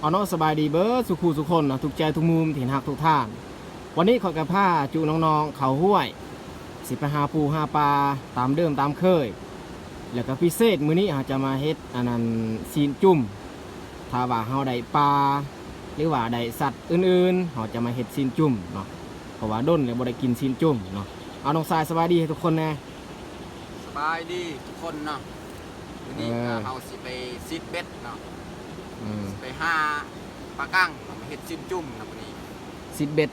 เอาเนาะสบายดีเบิร์สุขูสุคนเนาะทุกใจทุกมุมถิ่นหักทุกท่าน วันนี้ขอกับผ้าจูน้องๆ เขาห้วย สิไปหาปูหาปลาตามเดิมตามเคย แล้วก็พิเศษมื้อนี้เราจะมาเฮ็ดอันนั้นซีนจุ่มถ้าว่าเฮาได้ปลาหรือว่าได้สัตว์อื่นๆเราจะมาเฮ็ดซีนจุ่มเนาะเพราะว่าด้นเลยบ่ได้กินซีนจุ่มเนาะเอาน้องสายสบายดีให้ทุกคนแน่สบายดีทุกคนเนาะวันนี้เออก็เฮาสิไปซิดเบ็ดเนาะ อืมไปหาปลากั้งมาเฮ็ดจิ้มจุ่มนะวันนี้ซิดเบ็ด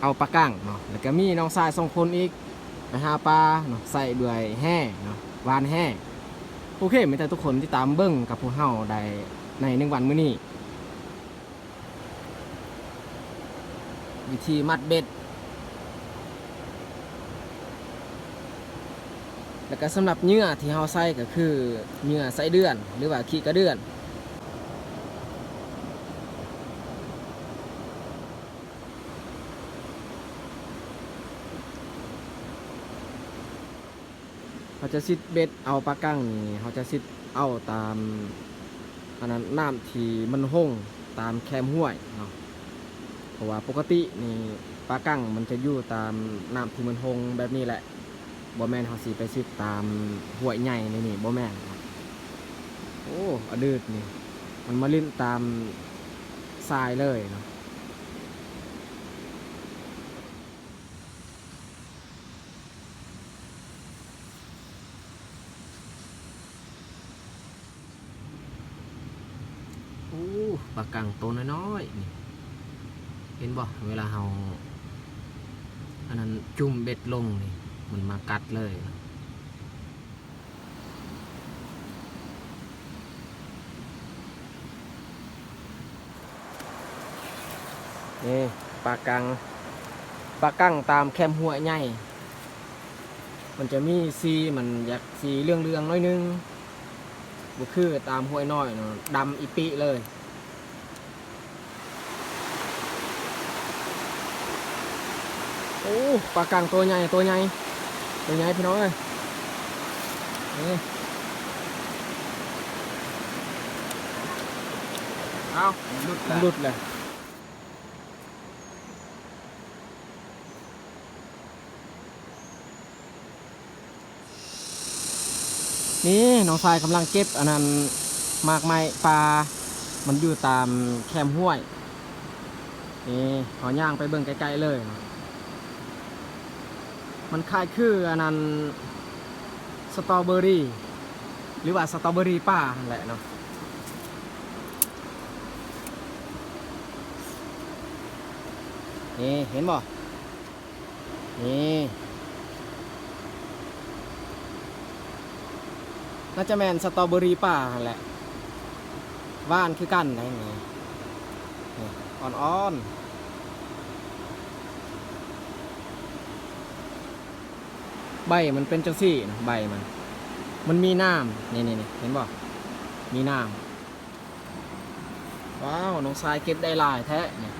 เอาปลาก้างเนาะแล้วก็มีน้องสายสองคนอีกไปหาปลาเนาะใส่เบื่อยแห้เนาะวานแห้โอเคมีแต่ทุกคนที่ตามเบิ้งกับพวกเฮาได้ในหนึ่งวันมื้อนี้วิธีมัดเบ็ด แล้วก็สำหรับเหยื่อที่เฮาใส่ก็คือเหยื่อไส้เดือน หรือว่าขี้กระเดือน จะซิดเบ็ดเอาปลากั้งนี่เขาจะซิดเอาตามอันนั้นน้ำที่มันห้งตามแคมห้วยเนาะเพราะว่าปกตินี่ปลากั้งมันจะอยู่ตามน้ำที่มันห้งแบบนี้แหละบ่แมนเขาสีไปซิดตามห้วยใหญ่นี่นี่บ่แมนโอ้อดืดนี่มันมาลิ้นตามทรายเลยเนาะ โอ้ ปลากังตัวน้อยๆนี่เห็นบ่เวลาเฮาอันนั้นจุ่มเบ็ดลงนี่มันมากัดเลยนี่ปลากังปลากังตามแคมหัวใหญ่มันจะมีสีมันอยากสีเรื่องเรืองๆน้อยนึงบุคือตามห้วยน้อยเนาะดำอีปิเลย โอ้ปลากลางตัวใหญ่ตัวใหญ่ตัวใหญ่พี่น้องเอ้ยนี่เอ้าหลุดมันละหลุดเลยนี่น้องชายกำลังเก็บอันนั้นมากไม้ปลา มันอยู่ตามแคมห้วย นี่ขอย่างไปเบิ่งใกล้ๆเลยเนาะ มันคล้ายคืออันนั้นสตรอเบอรี่ หรือว่าสตรอเบอรี่ป่าแหละเนาะนี่เห็นบ่นี่น่าจะแมนสตรอเบอรี่ป่าแหละว่านคือกันไหนนี่นี่อ่อนๆ ใบมันเป็นจังซี่นะใบมัน มันมีน้ำนี่นี่นี่เห็นบ่มีน้ำว้าวน้องทรายเก็บได้หลายแท้เนี่ย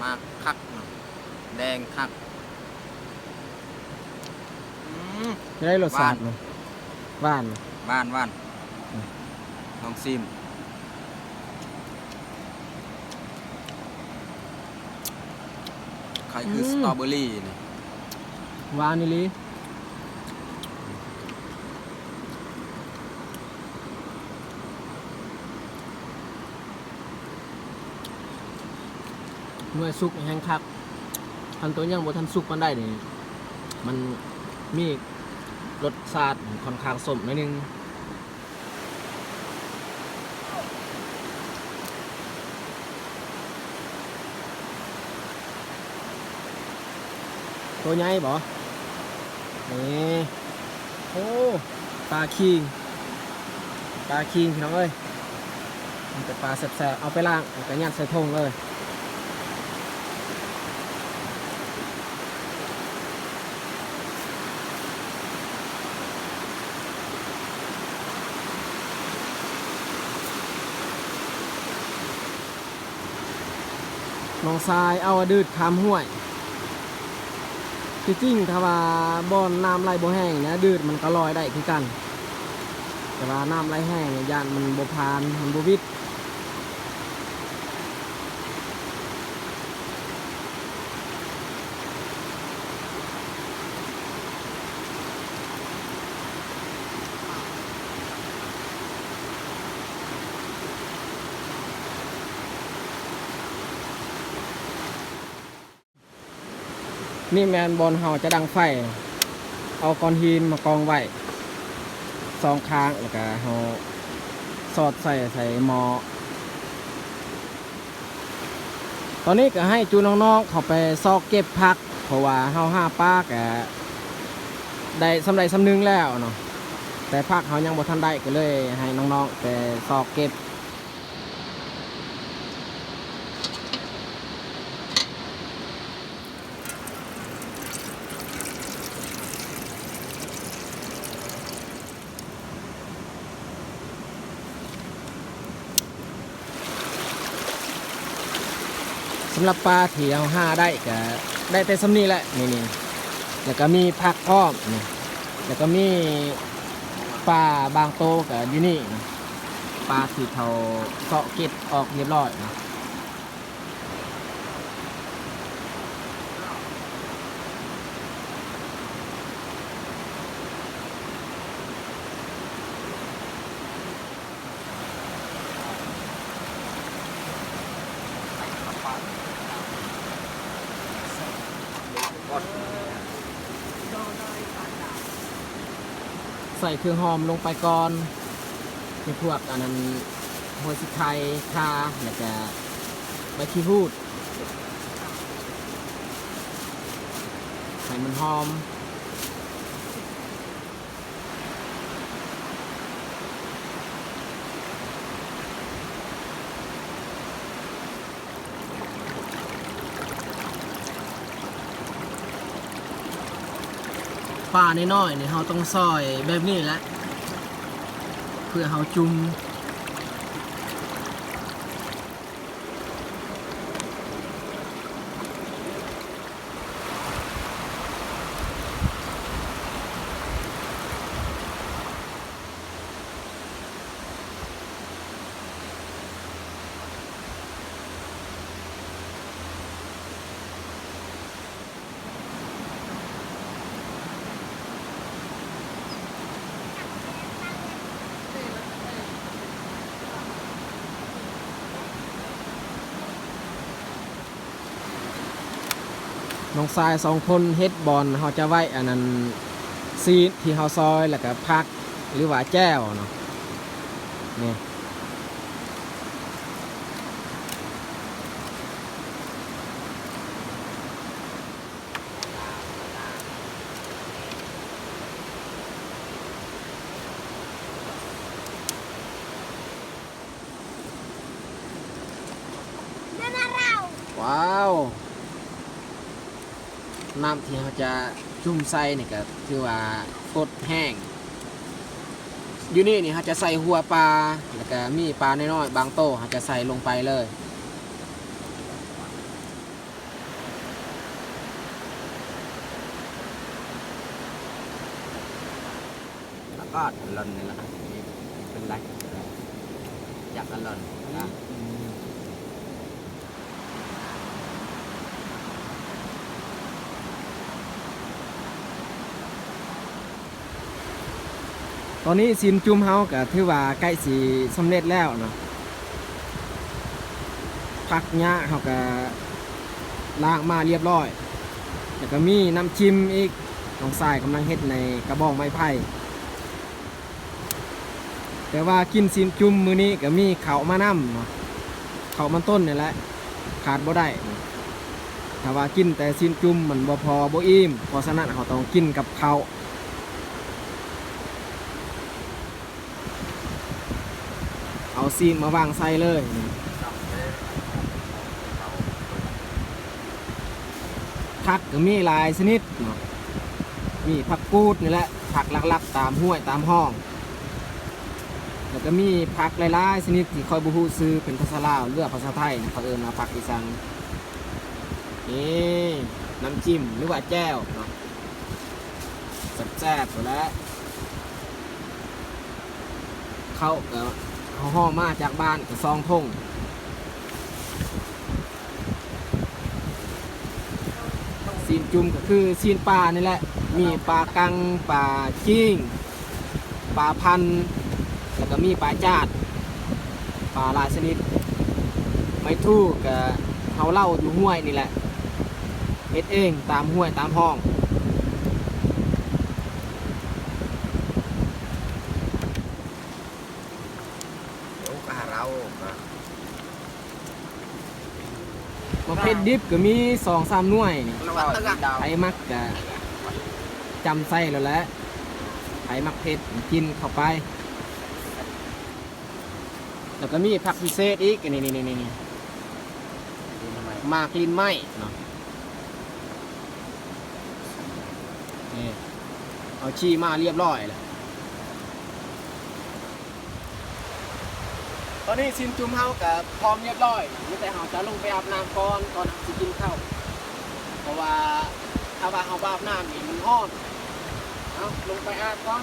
มาคักเนาะแดงคักอืมจะได้รสชาติมันหว่านมันบ้านบ้านอืม ลองซิมใครคือสตรอเบอรี่นี่หวานนี่ลิเมื่อสุกแห้งคักทันตัวยังบ่ทันสุกมันได้นี่ มันมีรสชาติค่อนข้างสมหนิดนึง ตัวใหญ่บ่นี่โอ้ปลาคิงปลาคิงพี่น้องเอ้ยมันเป็นปลาแสบๆเอาไปล้างแล้วก็ยัดใส่ทงเลยน้องทรายเอาดืดคามห้วย ที่จริงถ้าว่าบ่อนน้ำไหลบ่แห้งนะดืดมันก็ลอยได้คือกัน แต่ว่าน้ำไหลแห้งยานมันบ่พานมันบ่วิด นี่แมนบอลเฮาจะดังไฟ เอาก้อนหินมากองไว้สองข้างแล้วก็เฮาสอดใส่ใส่หมอตอนนี้ก็ให้จูน้องๆเขาไปซอกเก็บพัก เพราะว่าเฮาห้าป้ากะได้สำไรสำนึงแล้วเนาะแต่พักเขายังบ่ทันได้ก็เลยให้น้องๆไปซอกเก็บ สำหรับปลาที่เอาห้าได้ก็ได้แต่สำนีแหละนี่นี่แล้วก็มีผักอ้อมนี่แล้วก็มีปลาบางโตกับอยู่นี่ปลาที่เขาเสาะเก็บออกเรียบร้อยนะ ใส่เครื่องหอมลงไปก่อนในพวกอันนั้นหัวสิไทยคาแล้วก็ใบขี้พูดให้มันหอม ป่าน้อยๆเนี่ยเราต้องซอยแบบนี้แหละเพื่อเราจุ่ม น้องทรายสองคนเฮ็ดบอลเขาจะไว้อันนั้นซีที่เขาซอยแล้วก็พักหรือว่าแจ้วเนาะนี่ว้าว น้ำที่เขาจะจุ่มใส่นี่ก็คือว่ากดแห้ง อยู่นี่นี่เขาจะใส่หัวปลาแล้วก็มีปลาน้อยๆบางโตเขาจะใส่ลงไปเลยแล้วก็ลนนี่แหละครับเป็นไรอยากกันลนนะ ต อนนี้ซินจุ่มเฮาก็ถือว่าใกล้สีสำเร็จแล้วเนาะผักหญ้าเขาก็ล้างมาเรียบร้อย แล้วก็มีน้ำจิ้มอีกน้องสายกำลังเฮ็ดในกระบอกไม้ไผ่แต่ว่ากินซินจุ่มมือนี้ก็มีเขาวมานำเนาะเขาวมันต้นนี่แหละขาดบ่ได้ถ้าว่ากินแต่ซินจุ่มมันบ่พอบ่อิ่มเพราะฉะนั้นเขาต้องกินกับเขาว เอาซีนมาวางใส่เลยผักก็มีหลายชนิดเนาะมีผักกูดนี่แหละ ผักลักๆ ตามห้วยตามห้อง แล้วก็มีผักหลายๆชนิดที่คอยบูฮูซื้อเป็นภาษาลาวเลือกภาษาไทยนะเขาเอิญมาผักอีสังนี่น้ำจิ้มหรือว่าแจ้วเนาะแซ่บๆหมดแล้วเข้าก็ เขาห่อมาจากบ้านกับซองทงซีนจุ่มก็คือซีนปลานี่แหละ มีปลากังปลาจิ้งปลาพันแล้วก็มีปลาจาดปลาหลายชนิด ไม่ทู่กับเขาเล่าอยู่ห้วยนี่แหละเฮ็ดเองตามห้วยตามห้อง เดี๋ยวก็หาเราก็ ประเภทดิบก็มีสองสามหน่วยนี่ระวังตึกดาวไผมักจะจำไส้แล้วแหละไผมักเผ็ดกินเข้าไป แล้วก็มีผักพิเศษอีกนี่นี่นี่นี่นี่ทำไมมากลินไหมเนาะนี่เอาชีมาเรียบร้อยแล้ว ตอนนี้ซินจุ่มเฮากับพร้อมเรียบร้อยมีแต่เฮาจะลงไปอาบน้ำก่อนก่อนสิกินข้าวเพราะว่าถ้าว่าเฮาบ่อาบน้ำนี่มันร้อนเอาลงไปอาบก่อน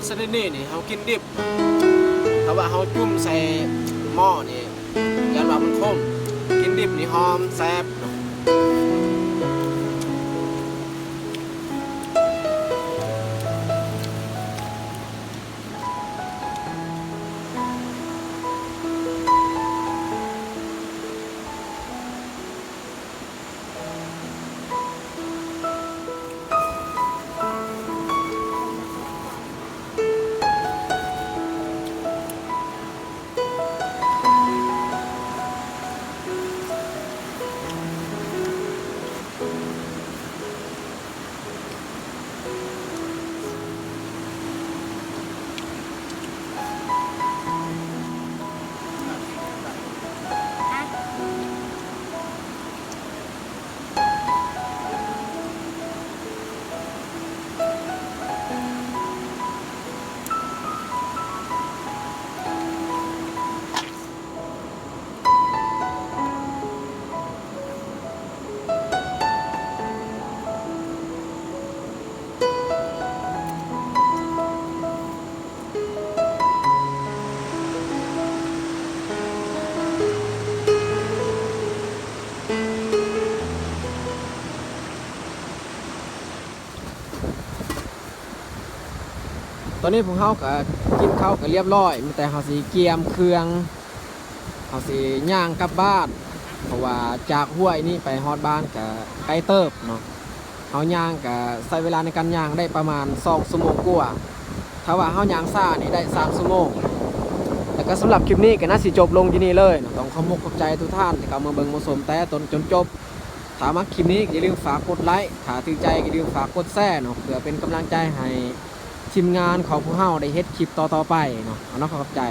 กชนิดนี้นี่เขากินดิบถ้าว่าเขาจุ่มใส่หม้อนี่ยันว่ามันคมกินดิบนี่หอมแซ่บ อนนี้พวกเขาก็กินข้าวก็เรียบร้อยมีแต่เขาสีเกียมเครื่องเขาสีย่างกลับบ้าน เพราะว่าจากห้วยนี่ไปฮอดบ้านกับไกลเติบเนาะเขาย่างกับใช้เวลาในการย่างได้ประมาณ2ชั่วโมงกว่าถ้าว่าเขาย่างซ่านี่ได้3ชั่วโมงแล้วก็สำหรับคลิปนี้ก็น่าสิจบลงที่นี่เลยต้องขอบคุณขอบใจทุกท่านที่เข้ามาเบิ่งมาชมแต่ตนจนจบถ้ามาคลิปนี้อย่าลืมฝากกดไลค์ถ้าถือใจก็อย่าลืมฝากกดแชร์เนาะเพื่อเป็นกำลังใจให้ ทีมงานของผู้เฮาได้เฮ็ดคลิปต่อๆไปเนาะเอาเนาะขอบใจ